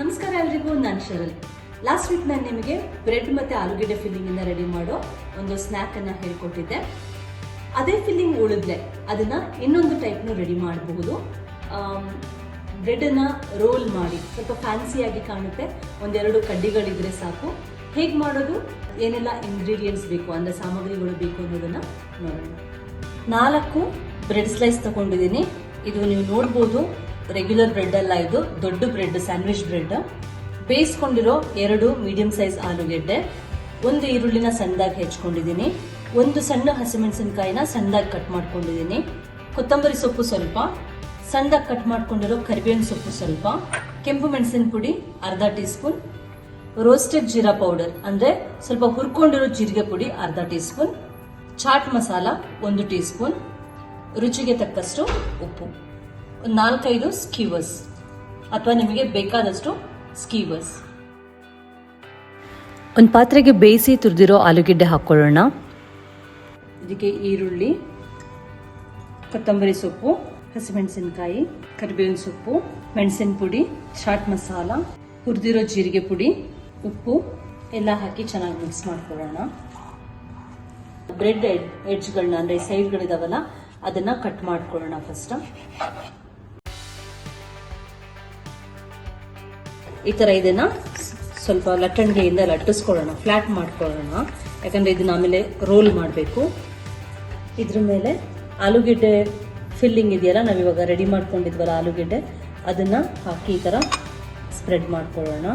ನಮಸ್ಕಾರ ಎಲ್ರಿಗೂ, ನಾನು ಶರಲ್. ಲಾಸ್ಟ್ ವೀಕ್ ನಾನು ನಿಮಗೆ ಬ್ರೆಡ್ ಮತ್ತು ಆಲೂಗೆಡ್ಡೆ ಫಿಲ್ಲಿಂಗಿಂದ ರೆಡಿ ಮಾಡೋ ಒಂದು ಸ್ನ್ಯಾಕನ್ನು ಹೇಳ್ಕೊಟ್ಟಿದ್ದೆ. ಅದೇ ಫಿಲ್ಲಿಂಗ್ ಉಳಿದ್ರೆ ಅದನ್ನು ಇನ್ನೊಂದು ಟೈಪ್ನು ರೆಡಿ ಮಾಡಬಹುದು. ಬ್ರೆಡನ್ನು ರೋಲ್ ಮಾಡಿ. ಸ್ವಲ್ಪ ಫ್ಯಾನ್ಸಿಯಾಗಿ ಕಾಣುತ್ತೆ. ಒಂದೆರಡು ಕಡ್ಡಿಗಳಿದ್ರೆ ಸಾಕು. ಹೇಗೆ ಮಾಡೋದು? ಏನೆಲ್ಲ ಇಂಗ್ರೀಡಿಯೆಂಟ್ಸ್ ಬೇಕು, ಅಂದರೆ ಸಾಮಗ್ರಿಗಳು ಬೇಕು ಅನ್ನೋದನ್ನು ನೋಡೋಣ. ನಾಲ್ಕು ಬ್ರೆಡ್ ಸ್ಲೈಸ್ ತಗೊಂಡಿದ್ದೀನಿ. ಇದು ನೀವು ನೋಡ್ಬೋದು. ರೆಗ್ಯುಲರ್ ಬ್ರೆಡ್ ಅಲ್ಲ ಇದು, ದೊಡ್ಡ ಬ್ರೆಡ್ ಸ್ಯಾಂಡ್ವಿಚ್ ಬ್ರೆಡ್ ಬೇಯಿಸ್ಕೊಂಡಿರೋ ಎರಡು ಮೀಡಿಯಂ ಸೈಜ್ ಆಲೂಗೆಡ್ಡೆ, ಒಂದು ಈರುಳ್ಳಿನ ಸಣ್ಣದಾಗಿ ಹೆಚ್ಕೊಂಡಿದ್ದೀನಿ, ಒಂದು ಸಣ್ಣ ಹಸಿಮೆಣಸಿನಕಾಯಿನ ಸಣ್ಣದಾಗಿ ಕಟ್ ಮಾಡ್ಕೊಂಡಿದ್ದೀನಿ, ಕೊತ್ತಂಬರಿ ಸೊಪ್ಪು ಸ್ವಲ್ಪ, ಸಣ್ಣದಾಗಿ ಕಟ್ ಮಾಡ್ಕೊಂಡಿರೋ ಕರಿಬೇವಿನ ಸೊಪ್ಪು ಸ್ವಲ್ಪ, ಕೆಂಪು ಮೆಣಸಿನ ಪುಡಿ, ಅರ್ಧ teaspoon roasted jeera powder ಅಂದರೆ ಸ್ವಲ್ಪ ಹುರ್ಕೊಂಡಿರೋ ಜೀರಿಗೆ ಪುಡಿ, ಅರ್ಧ ಟೀ ಸ್ಪೂನ್ ಚಾಟ್ ಮಸಾಲ, ಒಂದು ಟೀ ಸ್ಪೂನ್ ರುಚಿಗೆ ತಕ್ಕಷ್ಟು ಉಪ್ಪು. ನಾಲ್ಕೈದು ಸ್ಕೀವರ್ಸ್. ಅಥವಾ ನಿಮಗೆ ಬೇಕಾದಷ್ಟು ಸ್ಕೀವರ್ಸ್. ಒಂದು ಪಾತ್ರೆಗೆ ಬೇಯಿಸಿ ತುರಿದಿರೋ ಆಲೂಗೆಡ್ಡೆ ಹಾಕ್ಕೊಳ್ಳೋಣ ಇದಕ್ಕೆ ಈರುಳ್ಳಿ ಕೊತ್ತಂಬರಿ ಸೊಪ್ಪು ಹಸಿಮೆಣಸಿನಕಾಯಿ ಕರಿಬೇವಿನ ಸೊಪ್ಪು ಮೆಣಸಿನ ಪುಡಿ ಚಾಟ್ ಮಸಾಲ ಹುರಿದಿರೋ ಜೀರಿಗೆ ಪುಡಿ ಉಪ್ಪು ಎಲ್ಲ ಹಾಕಿ ಚೆನ್ನಾಗಿ ಮಿಕ್ಸ್ ಮಾಡ್ಕೊಳ್ಳೋಣ. ಬ್ರೆಡ್ ಎಡ್ಜ್ಗಳನ್ನ ಅಂದರೆ ಸೈಡ್ಗಳಿದಾವಲ್ಲ ಅದನ್ನು ಕಟ್ ಮಾಡ್ಕೊಳ್ಳೋಣ ಫಸ್ಟ್ ಈ ಥರ ಇದನ್ನ ಸ್ವಲ್ಪ ಲಟ್ಟಣಿಗೆಯಿಂದ ಲಟ್ಟಿಸ್ಕೊಳ್ಳೋಣ ಫ್ಲಾಟ್ ಮಾಡ್ಕೊಳ್ಳೋಣ. ಯಾಕಂದರೆ ಇದನ್ನ ಆಮೇಲೆ ರೋಲ್ ಮಾಡಬೇಕು. ಇದ್ರ ಮೇಲೆ ಆಲೂಗೆಡ್ಡೆ ಫಿಲ್ಲಿಂಗ್ ಇದೆಯಲ್ಲ, ನಾವಿವಾಗ ರೆಡಿ ಮಾಡ್ಕೊಂಡಿದ್ವಲ್ಲ ಆಲೂಗೆಡ್ಡೆ, ಅದನ್ನ ಹಾಕಿ ಈ ಥರ ಸ್ಪ್ರೆಡ್ ಮಾಡ್ಕೊಳ್ಳೋಣ.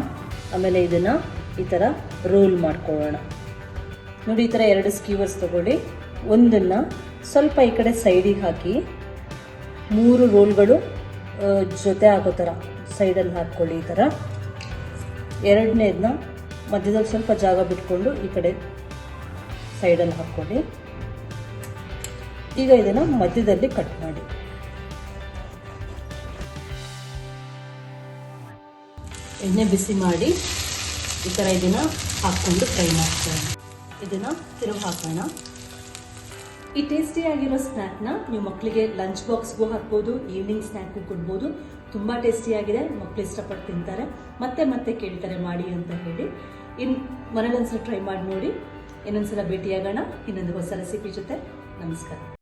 ಆಮೇಲೆ ಇದನ್ನ ಈ ಥರ ರೋಲ್ ಮಾಡ್ಕೊಳ್ಳೋಣ. ನೋಡಿ, ಈ ಥರ ಎರಡು ಸ್ಕೀವರ್ಸ್ ತಗೊಳ್ಳಿ. ಒಂದನ್ನು ಸ್ವಲ್ಪ ಈ ಕಡೆ ಸೈಡಿಗೆ ಹಾಕಿ ಮೂರು ರೋಲ್ಗಳು ಜೊತೆ ಆಗೋ ಥರ ಸೈಡಲ್ಲಿ ಹಾಕ್ಕೊಳ್ಳಿ ಈ ಥರ ಎರಡನೇದನ್ನ ಮಧ್ಯದಲ್ಲಿ ಸ್ವಲ್ಪ ಜಾಗ ಬಿಟ್ಕೊಂಡು ಈ ಕಡೆ ಸೈಡಲ್ಲಿ ಹಾಕ್ಕೊಳ್ಳಿ. ಈಗ ಇದನ್ನು ಮಧ್ಯದಲ್ಲಿ ಕಟ್ ಮಾಡಿ. ಎಣ್ಣೆ ಬಿಸಿ ಮಾಡಿ ಈ ಥರ ಇದನ್ನು ಹಾಕ್ಕೊಂಡು ಫ್ರೈ ಮಾಡ್ಕೊಳ್ಳಿ ಇದನ್ನು ತಿರುಗಿ ಹಾಕೋಣ. ಈ ಟೇಸ್ಟಿಯಾಗಿರೋ ಸ್ನ್ಯಾಕ್ನ ನೀವು ಮಕ್ಕಳಿಗೆ ಲಂಚ್ ಬಾಕ್ಸ್ಗೂ ಹಾಕ್ಬೋದು ಈವ್ನಿಂಗ್ ಸ್ನ್ಯಾಕ್ಗೂ ಕೊಡ್ಬೋದು. ತುಂಬ ಟೇಸ್ಟಿಯಾಗಿದೆ ಮಕ್ಕಳು ಇಷ್ಟಪಟ್ಟು ತಿಂತಾರೆ. ಮತ್ತೆ ಮತ್ತೆ ಕೇಳ್ತಾರೆ, ಮಾಡಿ ಅಂತ ಹೇಳಿ. ಇನ್ನು ಮನೇಲೊಂದ್ಸಲ ಟ್ರೈ ಮಾಡಿ ನೋಡಿ. ಇನ್ನೊಂದ್ಸಲ ಭೇಟಿಯಾಗೋಣ. ಇನ್ನೊಂದು ಹೊಸ ರೆಸಿಪಿ ಜೊತೆ. ನಮಸ್ಕಾರ.